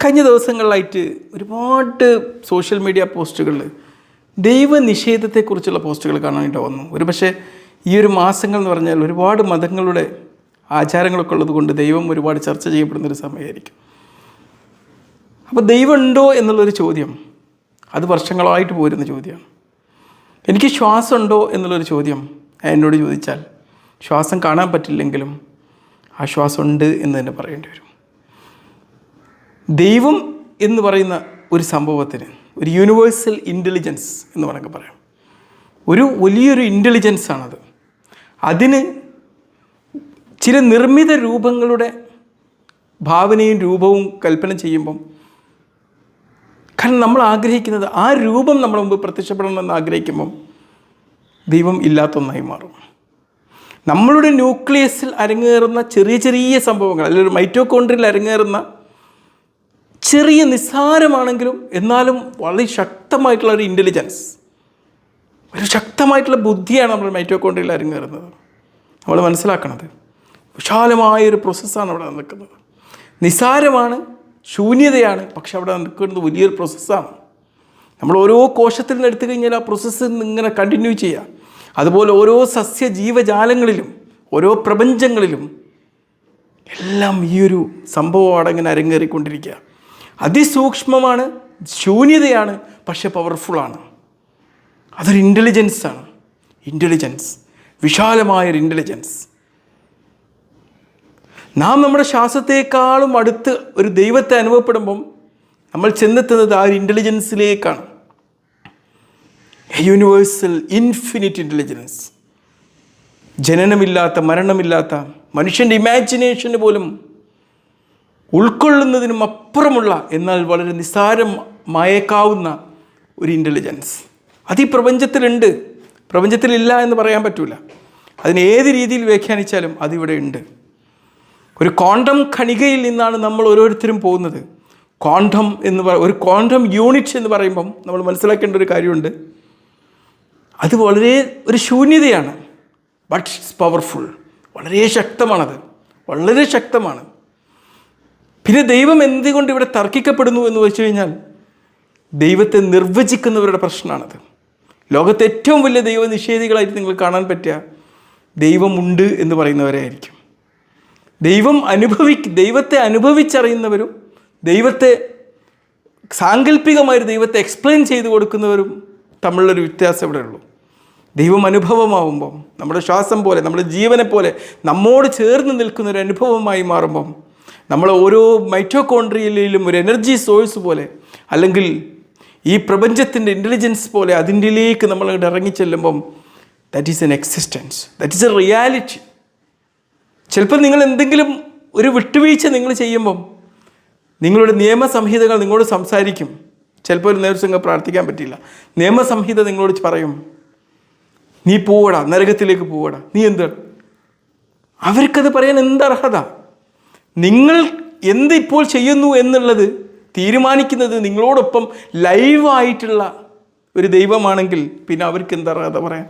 കഴിഞ്ഞ ദിവസങ്ങളിലായിട്ട് ഒരുപാട് social media പോസ്റ്റുകളിൽ ദൈവനിഷേധത്തെക്കുറിച്ചുള്ള പോസ്റ്റുകൾ കാണാനായിട്ട് വന്നു. ഒരു പക്ഷേ ഈ ഒരു മാസങ്ങൾ എന്ന് പറഞ്ഞാൽ ഒരുപാട് മതങ്ങളുടെ ആചാരങ്ങളൊക്കെ ഉള്ളത് കൊണ്ട് ദൈവം ഒരുപാട് ചർച്ച ചെയ്യപ്പെടുന്നൊരു സമയമായിരിക്കും. അപ്പോൾ ദൈവം ഉണ്ടോ എന്നുള്ളൊരു ചോദ്യം അത് വർഷങ്ങളായിട്ട് പോരുന്ന ചോദ്യമാണ്. എനിക്ക് ശ്വാസം ഉണ്ടോ എന്നുള്ളൊരു ചോദ്യം എന്നോട് ചോദിച്ചാൽ ശ്വാസം കാണാൻ പറ്റില്ലെങ്കിലും ആ ശ്വാസം ഉണ്ട് എന്ന് തന്നെ പറയേണ്ടി വരും. ദൈവം എന്ന് പറയുന്ന ഒരു സംഭവത്തിന് ഒരു യൂണിവേഴ്സൽ ഇന്റലിജൻസ് എന്ന് വേണമെങ്കിൽ പറയാം. ഒരു വലിയൊരു ഇന്റലിജൻസ് ആണത്. അതിന് ചില നിർമ്മിത രൂപങ്ങളുടെ ഭാവനയും രൂപവും കൽപ്പന ചെയ്യുമ്പം കാരണം നമ്മൾ ആഗ്രഹിക്കുന്നത് ആ രൂപം നമ്മുടെ മുമ്പ് പ്രത്യക്ഷപ്പെടണമെന്ന് ആഗ്രഹിക്കുമ്പം ദൈവം ഇല്ലാത്തൊന്നായി മാറും. നമ്മളുടെ ന്യൂക്ലിയസിൽ അരങ്ങേറുന്ന ചെറിയ ചെറിയ സംഭവങ്ങൾ അല്ലെങ്കിൽ മൈറ്റോകോൺട്രിയിൽ അരങ്ങേറുന്ന ചെറിയ നിസ്സാരമാണെങ്കിലും എന്നാലും വളരെ ശക്തമായിട്ടുള്ള ഒരു ഇന്റലിജൻസ് ഒരു ശക്തമായിട്ടുള്ള ബുദ്ധിയാണ് നമ്മൾ മൈറ്റോക്കോണ്ടിയിൽ അരങ്ങേറുന്നത്. നമ്മൾ മനസ്സിലാക്കണത്. വിശാലമായൊരു പ്രോസസ്സാണ് അവിടെ നിൽക്കുന്നത് നിസ്സാരമാണ് ശൂന്യതയാണ് പക്ഷെ അവിടെ നിൽക്കുന്നത് വലിയൊരു പ്രോസസ്സാണ് നമ്മൾ ഓരോ കോശത്തിൽ നിന്ന് എടുത്തു കഴിഞ്ഞാൽ ആ പ്രോസസ്സ് ഇങ്ങനെ കണ്ടിന്യൂ ചെയ്യുക അതുപോലെ ഓരോ സസ്യ ജീവജാലങ്ങളിലും ഓരോ പ്രപഞ്ചങ്ങളിലും എല്ലാം ഈ ഒരു സംഭവമാണ് ഇങ്ങനെ അരങ്ങേറിക്കൊണ്ടിരിക്കുക. അതിസൂക്ഷ്മമാണ് ശൂന്യതയാണ് പക്ഷെ പവർഫുള്ളാണ് അതൊരു ഇന്റലിജൻസാണ് ഇന്റലിജൻസ് വിശാലമായൊരു ഇന്റലിജൻസ് നാം നമ്മുടെ ശ്വാസത്തെക്കാളും അടുത്ത് ഒരു ദൈവത്തെ അനുഭവപ്പെടുമ്പം നമ്മൾ ചെന്നെത്തുന്നത് ആ ഒരു ഇന്റലിജൻസിലേക്കാണ് യൂണിവേഴ്സൽ ഇൻഫിനിറ്റ് ഇന്റലിജൻസ് ജനനമില്ലാത്ത മരണമില്ലാത്ത മനുഷ്യന്റെ ഇമാജിനേഷന് പോലും ഉൾക്കൊള്ളുന്നതിനും അപ്പുറമുള്ള എന്നാൽ വളരെ നിസ്സാരമായേക്കാവുന്ന ഒരു ഇന്റലിജൻസ് അത് ഈ പ്രപഞ്ചത്തിലുണ്ട്. പ്രപഞ്ചത്തിലില്ല എന്ന് പറയാൻ പറ്റില്ല അതിനെ ഏത് രീതിയിൽ വ്യാഖ്യാനിച്ചാലും അതിവിടെ ഉണ്ട്. ഒരു ക്വാണ്ടം ഖണികയിൽ നിന്നാണ് നമ്മൾ ഓരോരുത്തരും പോകുന്നത്. ക്വാണ്ടം എന്ന് പറ ഒരു ക്വാണ്ടം യൂണിറ്റ് എന്ന് പറയുമ്പം നമ്മൾ മനസ്സിലാക്കേണ്ട ഒരു കാര്യമുണ്ട്. അത് വളരെ ഒരു ശൂന്യതയാണ്. ബട്ട് ഇറ്റ്സ് പവർഫുൾ വളരെ ശക്തമാണത്. വളരെ ശക്തമാണ്. പിന്നെ ദൈവം എന്തുകൊണ്ട് ഇവിടെ തർക്കിക്കപ്പെടുന്നു എന്ന് വെച്ച് കഴിഞ്ഞാൽ ദൈവത്തെ നിർവചിക്കുന്നവരുടെ പ്രശ്നമാണത്. ലോകത്തെ ഏറ്റവും വലിയ ദൈവ നിഷേധികളായിട്ട് നിങ്ങൾ കാണാൻ പറ്റുക ദൈവമുണ്ട് എന്ന് പറയുന്നവരായിരിക്കും ദൈവം അനുഭവി ദൈവത്തെ അനുഭവിച്ചറിയുന്നവരും ദൈവത്തെ സാങ്കല്പികമായൊരു ദൈവത്തെ എക്സ്പ്ലെയിൻ ചെയ്ത് കൊടുക്കുന്നവരും തമ്മിലുള്ളൊരു വ്യത്യാസം ഇവിടെ ഉള്ളൂ. ദൈവം അനുഭവമാവുമ്പം നമ്മുടെ ശ്വാസം പോലെ നമ്മുടെ ജീവനെ പോലെ നമ്മോട് ചേർന്ന് നിൽക്കുന്ന ഒരു അനുഭവമായി മാറുമ്പം നമ്മൾ ഓരോ മൈറ്റോകോൺട്രിയയിലും ഒരു എനർജി സോഴ്സ് പോലെ അല്ലെങ്കിൽ ഈ പ്രപഞ്ചത്തിന്റെ ഇന്റലിജൻസ് പോലെ അതിന്റെലേക്ക് നമ്മൾ അങ്ങോട്ട് ഇറങ്ങിച്ചെല്ലുമ്പം that is an existence that is a reality ചിലപ്പോൾ നിങ്ങൾ എന്തെങ്കിലും ഒരു വിട്ടുവീഴ്ച നിങ്ങൾ ചെയ്യുമ്പം നിങ്ങളുടെ നിയമസംഹിതകൾ നിങ്ങളോട് സംസാരിക്കും. ചിലപ്പോൾ ഒരു നേഴ്സംഘം പ്രാർത്ഥിക്കാൻ പറ്റില്ല നിയമസംഹിത നിങ്ങളോട് പറയും നീ പോവടാ നരകത്തിലേക്ക് പോവടാ നീ എന്ത്? അവർക്കത് പറയാൻ എന്ത് അർഹത? നിങ്ങൾ എന്ത് ഇപ്പോൾ ചെയ്യുന്നു എന്നുള്ളത് തീരുമാനിക്കുന്നത് നിങ്ങളോടൊപ്പം ലൈവായിട്ടുള്ള ഒരു ദൈവമാണെങ്കിൽ പിന്നെ അവർക്ക് എന്താ അർഹത പറയാൻ?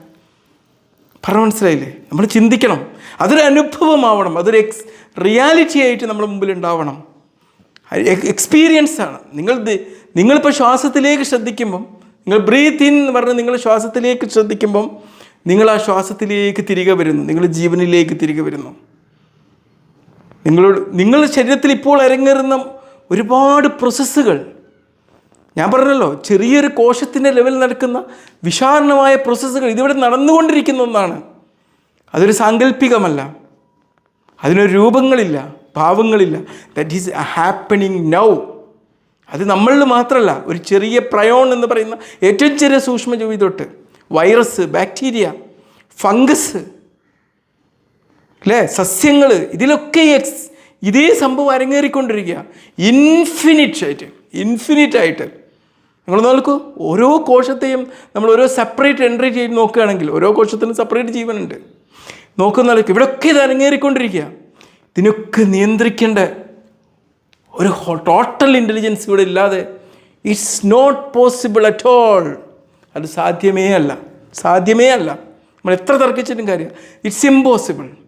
പറഞ്ഞ മനസ്സിലായില്ലേ? നമ്മൾ ചിന്തിക്കണം. അതൊരു അനുഭവമാവണം. അതൊരു എക്സ് റിയാലിറ്റി ആയിട്ട് നമ്മുടെ മുമ്പിൽ ഉണ്ടാവണം എക്സ്പീരിയൻസ് ആണ്. നിങ്ങൾ നിങ്ങളിപ്പോൾ ശ്വാസത്തിലേക്ക് ശ്രദ്ധിക്കുമ്പം നിങ്ങൾ ബ്രീത്ത് ഇൻ എന്ന് പറഞ്ഞ് നിങ്ങൾ ശ്വാസത്തിലേക്ക് ശ്രദ്ധിക്കുമ്പം നിങ്ങൾ ആ ശ്വാസത്തിലേക്ക് തിരികെ വരുന്നു. നിങ്ങൾ ജീവനിലേക്ക് തിരികെ വരുന്നു. നിങ്ങളോട് നിങ്ങളുടെ ശരീരത്തിൽ ഇപ്പോൾ അരങ്ങേറുന്ന ഒരുപാട് പ്രോസസ്സുകൾ ഞാൻ പറഞ്ഞല്ലോ ചെറിയൊരു കോശത്തിന്റെ ലെവലിൽ നടക്കുന്ന വിശാലമായ പ്രോസസ്സുകൾ ഇതിവിടെ നടന്നുകൊണ്ടിരിക്കുന്ന ഒന്നാണ്. അതൊരു സാങ്കല്പികമല്ല അതിനൊരു രൂപങ്ങളില്ല ഭാവങ്ങളില്ല. ദറ്റ് ഈസ് ഹാപ്പനിങ് നൗ അത് നമ്മളിൽ മാത്രമല്ല ഒരു ചെറിയ പ്രയോൺ എന്ന് പറയുന്ന ഏറ്റവും ചെറിയ സൂക്ഷ്മജീവി തൊട്ട്. വൈറസ് ബാക്ടീരിയ ഫംഗസ് അല്ലേ സസ്യങ്ങൾ ഇതിലൊക്കെ എക്സ് ഇതേ സംഭവം അരങ്ങേറിക്കൊണ്ടിരിക്കുക ഇൻഫിനിറ്റ് ആയിട്ട് ഇൻഫിനിറ്റ് ആയിട്ട്. നിങ്ങൾ നോക്കൂ ഓരോ കോശത്തെയും നമ്മൾ ഓരോ സെപ്പറേറ്റ് എൻട്രി ചെയ്ത് നോക്കുകയാണെങ്കിൽ ഓരോ കോശത്തിനും സെപ്പറേറ്റ് ജീവനുണ്ട്. നോക്കുന്ന ഇവിടെയൊക്കെ ഇത് അരങ്ങേറിക്കൊണ്ടിരിക്കുക ഇതിനൊക്കെ നിയന്ത്രിക്കേണ്ട ഒരു ടോട്ടൽ ഇന്റലിജൻസ് ഇവിടെ ഇല്ലാതെ it's not possible at all അത് സാധ്യമേ അല്ല. സാധ്യമേ അല്ല. നമ്മൾ എത്ര തർക്കിച്ചിട്ടും കാര്യം ഇറ്റ്സ് ഇമ്പോസിബിൾ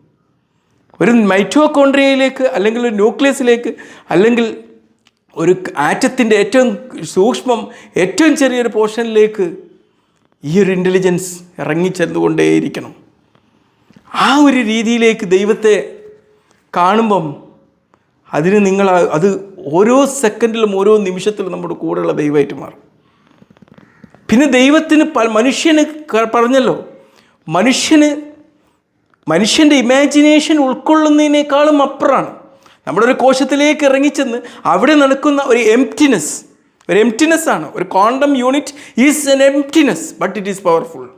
ഒരു മൈറ്റോകോൺട്രിയയിലേക്ക് അല്ലെങ്കിൽ ഒരു ന്യൂക്ലിയസിലേക്ക് അല്ലെങ്കിൽ ഒരു ആറ്റത്തിന്റെ ഏറ്റവും സൂക്ഷ്മം ഏറ്റവും ചെറിയൊരു പോർഷനിലേക്ക് ഈ ഒരു ഇന്റലിജൻസ് ഇറങ്ങിച്ചെന്നുകൊണ്ടേയിരിക്കണം ആ ഒരു രീതിയിലേക്ക് ദൈവത്തെ കാണുമ്പം അതിന് നിങ്ങൾ അത് ഓരോ സെക്കൻഡിലും ഓരോ നിമിഷത്തിലും നമ്മുടെ കൂടെയുള്ള ദൈവമായിട്ട് മാറും. പിന്നെ ദൈവത്തിന് മനുഷ്യന് പറഞ്ഞല്ലോ മനുഷ്യന് മനുഷ്യന്റെ ഇമാജിനേഷൻ ഉൾക്കൊള്ളുന്നതിനേക്കാളും അപ്പുറമാണ്. നമ്മുടെ ഒരു കോശത്തിലേക്ക് ഇറങ്ങിച്ചെന്ന് അവിടെ നടക്കുന്ന ഒരു എംപ്റ്റിനെസ് ഒരു എംപ്റ്റിനെസ് ആണ്. ഒരു quantum unit is an emptiness but it is powerful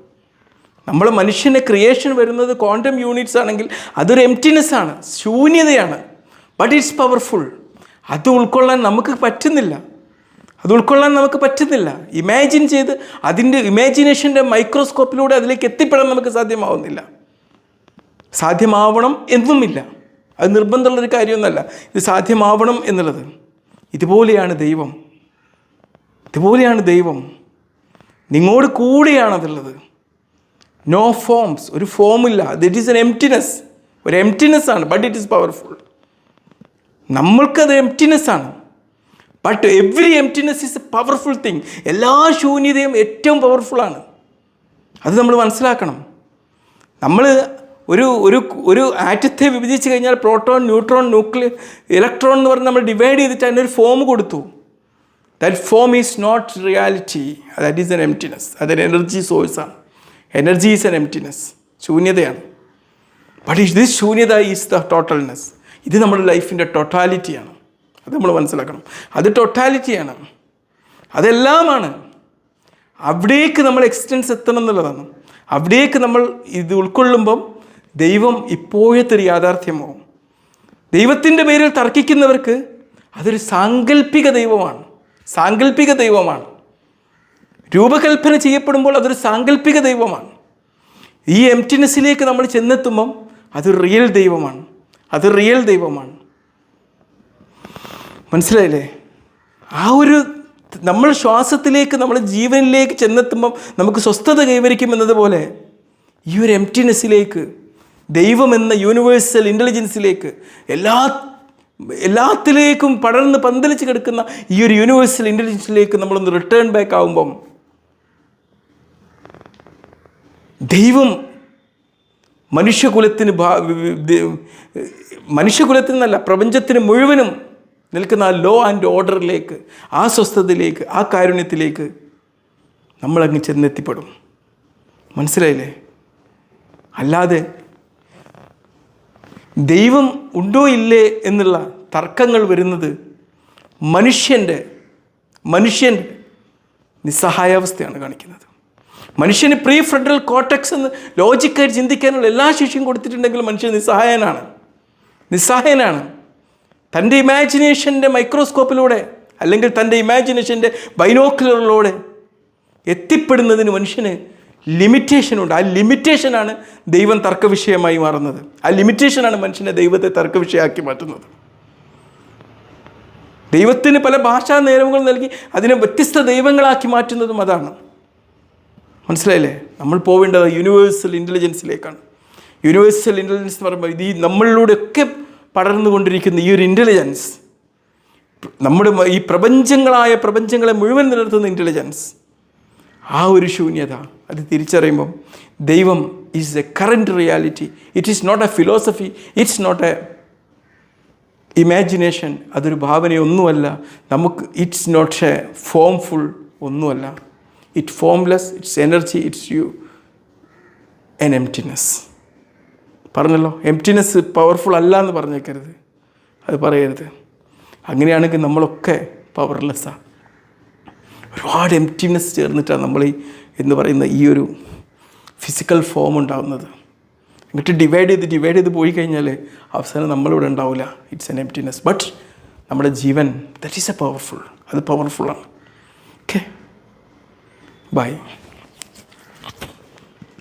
നമ്മൾ മനുഷ്യന്റെ ക്രിയേഷൻ വരുന്നത് ക്വാണ്ടം യൂണിറ്റ്സ് ആണെങ്കിൽ അതൊരു എംപ്റ്റിനെസ് ആണ് ശൂന്യതയാണ് ബട്ട് ഇറ്റ്സ് പവർഫുൾ അത് ഉൾക്കൊള്ളാൻ നമുക്ക് പറ്റുന്നില്ല. അത് ഉൾക്കൊള്ളാൻ നമുക്ക് പറ്റുന്നില്ല. ഇമാജിൻ ചെയ്ത് അതിന്റെ ഇമാജിനേഷന്റെ മൈക്രോസ്കോപ്പിലൂടെ അതിലേക്ക് എത്തിപ്പെടാൻ നമുക്ക് സാധ്യമാവുന്നില്ല. സാധ്യമാവണം എന്നുമില്ല. അത് നിർബന്ധമുള്ളൊരു കാര്യമൊന്നുമല്ല. ഇത് സാധ്യമാവണം എന്നുള്ളത്. ഇതുപോലെയാണ് ദൈവം. ഇതുപോലെയാണ് ദൈവം. നിങ്ങളോട് കൂടെയാണതുള്ളത് നോ ഫോംസ് ഒരു ഫോമില്ല ദിറ്റ് ഈസ് എൻ എംറ്റിനെസ് ഒരു എംറ്റിനെസ് ആണ്. ബട്ട് ഇറ്റ് ഈസ് പവർഫുൾ നമ്മൾക്കത് എംറ്റിനെസ് ആണ്. But every emptiness is a powerful thing എല്ലാ ശൂന്യതയും ഏറ്റവും പവർഫുള്ളാണ് അത് നമ്മൾ മനസ്സിലാക്കണം. നമ്മൾ ഒരു ഒരു ഒരു ആറ്റത്തെ വിഭജിച്ച് കഴിഞ്ഞാൽ പ്രോട്ടോൺ ന്യൂട്രോൺ ന്യൂക്ലിയർ ഇലക്ട്രോൺ എന്ന് പറഞ്ഞ് നമ്മൾ ഡിവൈഡ് ചെയ്തിട്ട് അതിനൊരു ഫോം കൊടുത്തു. That form is not reality that is an emptiness അതൊരു എനർജി സോഴ്സാണ് എനർജി ഈസ് എൻ എംറ്റിനെസ് ശൂന്യതയാണ്. ബട്ട് ദിസ് ശൂന്യത ഈസ് ദ ടോട്ടൽനെസ് ഇത് നമ്മുടെ ലൈഫിന്റെ ടൊട്ടാലിറ്റിയാണ് അത് നമ്മൾ മനസ്സിലാക്കണം. അത് ടൊട്ടാലിറ്റിയാണ് അതെല്ലാമാണ്. അവിടേക്ക് നമ്മൾ എക്സ്റ്റൻസ് എത്തണം എന്നുള്ളതാണ്. അവിടേക്ക് നമ്മൾ ഇത് ഉൾക്കൊള്ളുമ്പം ദൈവം ഇപ്പോഴത്തെ ഒരു യാഥാർത്ഥ്യമാവും. ദൈവത്തിന്റെ പേരിൽ തർക്കിക്കുന്നവർക്ക് അതൊരു സാങ്കല്പിക ദൈവമാണ്. സാങ്കല്പിക ദൈവമാണ്. രൂപകൽപ്പന ചെയ്യപ്പെടുമ്പോൾ അതൊരു സാങ്കല്പിക ദൈവമാണ്. ഈ എംറ്റിനെസ്സിലേക്ക് നമ്മൾ ചെന്നെത്തുമ്പം അത് റിയൽ ദൈവമാണ്. അത് റിയൽ ദൈവമാണ്. മനസ്സിലായില്ലേ? ആ ഒരു നമ്മൾ ശ്വാസത്തിലേക്ക് നമ്മൾ ജീവനിലേക്ക് ചെന്നെത്തുമ്പം നമുക്ക് സ്വസ്ഥത കൈവരിക്കും എന്നതുപോലെ ഈ ഒരു എംറ്റിനെസ്സിലേക്ക് ദൈവമെന്ന യൂണിവേഴ്സൽ ഇന്റലിജൻസിലേക്ക് എല്ലാ എല്ലാത്തിലേക്കും പടർന്ന് പന്തലിച്ച് കിടക്കുന്ന ഈ ഒരു യൂണിവേഴ്സൽ ഇന്റലിജൻസിലേക്ക് നമ്മളൊന്ന് റിട്ടേൺ ബാക്ക് ആകുമ്പം ദൈവം മനുഷ്യകുലത്തിന് ഭാ- വി- മനുഷ്യകുലത്തിന് നല്ല പ്രപഞ്ചത്തിന് മുഴുവനും നിൽക്കുന്ന ആ ലോ ആൻഡ് ഓർഡറിലേക്ക് ആ സ്വസ്ഥതയിലേക്ക് ആ കാരുണ്യത്തിലേക്ക് നമ്മളങ്ങ് ചെന്നെത്തിപ്പെടും. മനസ്സിലായില്ലേ? അല്ലാതെ ദൈവം ഉണ്ടോ ഇല്ലേ എന്നുള്ള തർക്കങ്ങൾ വരുന്നത് മനുഷ്യന്റെ മനുഷ്യന്റെ നിസ്സഹായാവസ്ഥയാണ് കാണിക്കുന്നത്. മനുഷ്യന് പ്രീ ഫ്രണ്ടൽ കോട്ടക്സ് എന്ന് ലോജിക്കായി ചിന്തിക്കാനുള്ള എല്ലാ ശേഷിയും കൊടുത്തിട്ടുണ്ടെങ്കിലും മനുഷ്യൻ നിസ്സഹായനാണ്. നിസ്സഹായനാണ്. തന്റെ ഇമാജിനേഷന്റെ മൈക്രോസ്കോപ്പിലൂടെ അല്ലെങ്കിൽ തന്റെ ഇമാജിനേഷന്റെ ബൈനോക്കുലറിലൂടെ എത്തിപ്പെടുന്നതിന് മനുഷ്യന് ലിമിറ്റേഷനുണ്ട് ആ ലിമിറ്റേഷനാണ് ദൈവം തർക്കവിഷയമായി മാറുന്നത്. ആ ലിമിറ്റേഷനാണ് മനുഷ്യനെ ദൈവത്തെ തർക്കവിഷയമാക്കി മാറ്റുന്നത്. ദൈവത്തിന് പല ഭാഷാ നിയമങ്ങൾ നൽകി അതിനെ വ്യത്യസ്ത ദൈവങ്ങളാക്കി മാറ്റുന്നതും അതാണ്. മനസ്സിലായില്ലേ? നമ്മൾ പോവേണ്ടത് യൂണിവേഴ്സൽ ഇന്റലിജൻസിലേക്കാണ് യൂണിവേഴ്സൽ ഇന്റലിജൻസ് എന്ന് പറയുമ്പോൾ ഇത് ഈ നമ്മളിലൂടെയൊക്കെ പടർന്നുകൊണ്ടിരിക്കുന്ന ഈ ഒരു ഇന്റലിജൻസ് നമ്മുടെ ഈ പ്രപഞ്ചങ്ങളായ പ്രപഞ്ചങ്ങളെ മുഴുവൻ നിലനിർത്തുന്ന ഇന്റലിജൻസ് ആ ഒരു ശൂന്യത അത് തിരിച്ചറിയുമ്പം ദൈവം is a current reality it is not a philosophy it's not a imagination അതൊരു ഭാവനയൊന്നുമല്ല. നമുക്ക് ഇറ്റ്സ് നോട്ട് എ ഫോംഫുൾ ഒന്നുമല്ല. It formless it's energy it's you an emptiness പറഞ്ഞല്ലോ? എംറ്റിനെസ് പവർഫുൾ അല്ല എന്ന് പറഞ്ഞേക്കരുത്. അത് പറയരുത്. അങ്ങനെയാണെങ്കിൽ നമ്മളൊക്കെ പവർലെസ്സാണ് ഒരുപാട് എംറ്റിനെസ് ചേർന്നിട്ടാണ് നമ്മൾ ഈ എന്ന് പറയുന്ന ഈ ഒരു ഫിസിക്കൽ ഫോം ഉണ്ടാകുന്നത് എന്നിട്ട് ഡിവൈഡ് ചെയ്ത് ഡിവൈഡ് ചെയ്ത് പോയി കഴിഞ്ഞാൽ അവസാനം നമ്മളിവിടെ ഉണ്ടാവില്ല. ഇറ്റ്സ് എൻ എംറ്റിനെസ് ബട്ട് നമ്മുടെ ജീവൻ ദറ്റ് ഈസ് എ പവർഫുൾ അത് പവർഫുള്ളാണ് ഓക്കെ ബൈ